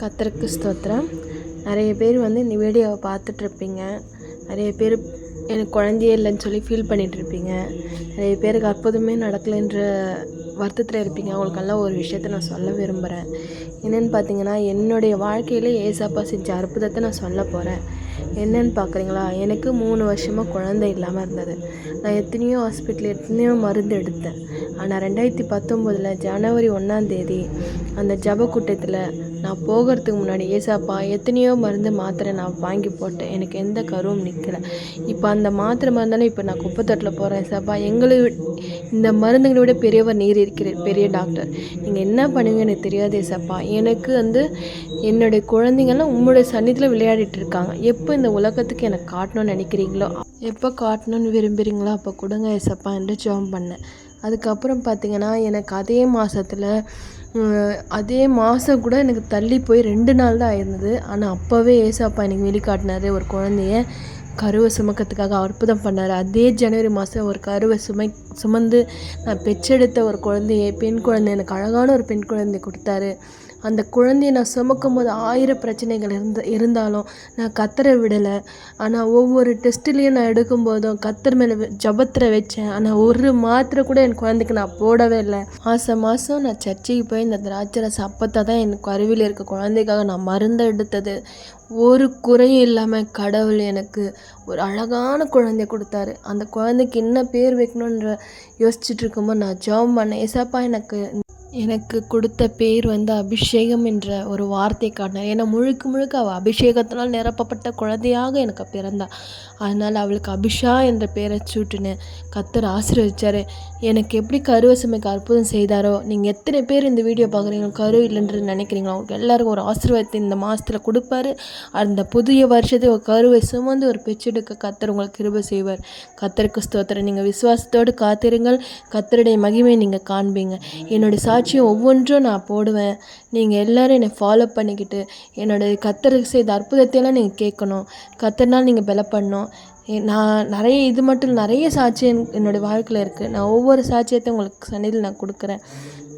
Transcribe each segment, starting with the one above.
கத்தருக்கு ஸ்தோத்திரம். நிறைய பேர் வந்து இந்த வீடியோவை பார்த்துட்ருப்பீங்க. நிறைய பேர் எனக்கு குழந்தையே இல்லைன்னு சொல்லி ஃபீல் பண்ணிகிட்ருப்பீங்க நிறைய பேருக்கு அற்புதமே நடக்கலைன்ற வருத்தத்தில் இருப்பீங்க. அவங்களுக்கெல்லாம் ஒரு விஷயத்த நான் சொல்ல விரும்புகிறேன் என்னென்னு பார்த்தீங்கன்னா என்னுடைய வாழ்க்கையிலே ஏசப்பா செஞ்ச அற்புதத்தை நான் சொல்ல போகிறேன் என்னன்னு பார்க்குறீங்களா? எனக்கு மூணு வருஷமாக குழந்தை இல்லாமல் இருந்தது. நான் எத்தனையோ ஹாஸ்பிட்டல் எத்தனையோ மருந்து எடுத்தேன். ஆனால் ரெண்டாயிரத்தி பத்தொம்போதில் ஜனவரி ஒன்றாந்தேதி அந்த ஜப கூட்டத்தில் நான் போகிறதுக்கு முன்னாடி ஏசாப்பா எத்தனையோ மருந்து மாத்திரை நான் வாங்கி போட்டேன். எனக்கு எந்த கருவும் நிற்கலை இப்போ அந்த மாத்திரை மருந்தாலும் இப்போ நான் குப்பைத்தட்டில் போகிறேன் ஏசாப்பா. எங்களை இந்த மருந்துகளை விட பெரியவர் நீர் இருக்கிற பெரிய டாக்டர் நீங்கள் என்ன பண்ணுங்க எனக்கு தெரியாது ஏசாப்பா. எனக்கு வந்து என்னுடைய குழந்தைங்கள்லாம் உங்களுடைய சன்னிதியில் விளையாடிட்டு இருக்காங்க. எப்போ இந்த இந்த உலகத்துக்கு எனக்கு காட்டணும்னு நினைக்கிறீங்களோ? எப்போ காட்டணும்னு விரும்புகிறீங்களோ அப்போ கொடுங்க எசப்பா என்று ஜெபம் பண்ணேன். அதுக்கப்புறம் பார்த்தீங்கன்னா எனக்கு அதே மாதத்தில் அதே மாதம் கூட எனக்கு தள்ளி போய் ரெண்டு நாள் தான் ஆயிருந்தது. ஆனால் அப்போவே ஏசப்பா எனக்கு வெளிக்காட்டினார். ஒரு குழந்தைய கருவை சுமக்கிறதுக்காக அற்புதம் பண்ணார். அதே ஜனவரி மாதம் ஒரு கருவை சுமை சுமந்து நான் பெற்றெடுத்த ஒரு குழந்தைய பெண் குழந்தை எனக்கு அழகான ஒரு பெண் குழந்தை கொடுத்தாரு. அந்த குழந்தைய நான் சுமக்கும் போது ஆயிரம் பிரச்சனைகள் இருந்த இருந்தாலும் நான் கத்தரை விடலை. ஆனால் ஒவ்வொரு டெஸ்ட்லேயும் நான் எடுக்கும்போதும் கத்தர் மேலே ஜபத்தில் வச்சேன். ஆனால் ஒரு மாத்திரை கூட என் குழந்தைக்கு நான் போடவே இல்லை. மாதம் மாதம் நான் சர்ச்சைக்கு போய் இந்த திராட்சை சப்பத்தை தான் என் கருவில் இருக்க குழந்தைக்காக நான் மருந்து எடுத்தது. ஒரு குறையும் இல்லாமல் கடவுள் எனக்கு ஒரு அழகான குழந்தைய கொடுத்தாரு. அந்த குழந்தைக்கு என்ன பேர் வைக்கணுன்ற யோசிச்சுட்டு இருக்கும்போது நான் ஜெபம் பண்ணேன். ஏசப்பா எனக்கு எனக்கு கொடுத்த பேர் வந்து அபிஷேகம் என்ற ஒரு வார்த்தை காட்டினார். ஏன்னா முழுக்க முழுக்க அவள் அபிஷேகத்தினால் நிரப்பப்பட்ட குழந்தையாக எனக்கு பிறந்தா. அதனால் அவளுக்கு அபிஷா என்ற பேரை சூட்டினேன் கத்தர் ஆசீர்வச்சார் எனக்கு எப்படி கருவசுமைக்கு அற்புதம் செய்தாரோ நீங்கள் எத்தனை பேர் இந்த வீடியோ பார்க்குறீங்க கரு இல்லைன்றது நினைக்கிறீங்களோ அவங்களுக்கு எல்லாருக்கும் ஒரு ஆசீர்வாதத்தை இந்த மாதத்தில் கொடுப்பாரு. அந்த புதிய வருஷத்தை ஒரு கருவை சுமந்து ஒரு பெச்செடுக்க கத்தர் உங்களுக்கு கிருபை செய்வார். கத்தருக்கு ஸ்தோத்திரம். நீங்கள் விசுவாசத்தோடு காத்திருங்கள். கத்தருடைய மகிமையை நீங்கள் காண்பீங்க. என்னுடைய எல்லாத்தையும் ஒவ்வொன்றும் நான் போடுவேன். நீங்கள் எல்லோரும் என்னை ஃபாலோ பண்ணிக்கிட்டு என்னோடய கத்தருக்கு செய்த அற்புதத்தையெல்லாம் நீங்கள் கேட்கணும். கத்தர்னால் நீங்கள் பலப்படணும். நான் நிறைய இது மட்டும் நிறைய சாட்சியம் என்னுடைய வாழ்க்கையில் இருக்குது நான் ஒவ்வொரு சாட்சியத்தையும் உங்களுக்கு சன்னிதியில் நான் கொடுக்குறேன்.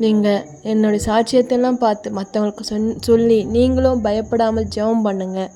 நீங்கள் என்னுடைய சாட்சியத்தெல்லாம் பார்த்து மற்றவங்களுக்கு சொன் சொல்லி நீங்களும் பயப்படாமல் ஜெபம் பண்ணுங்கள்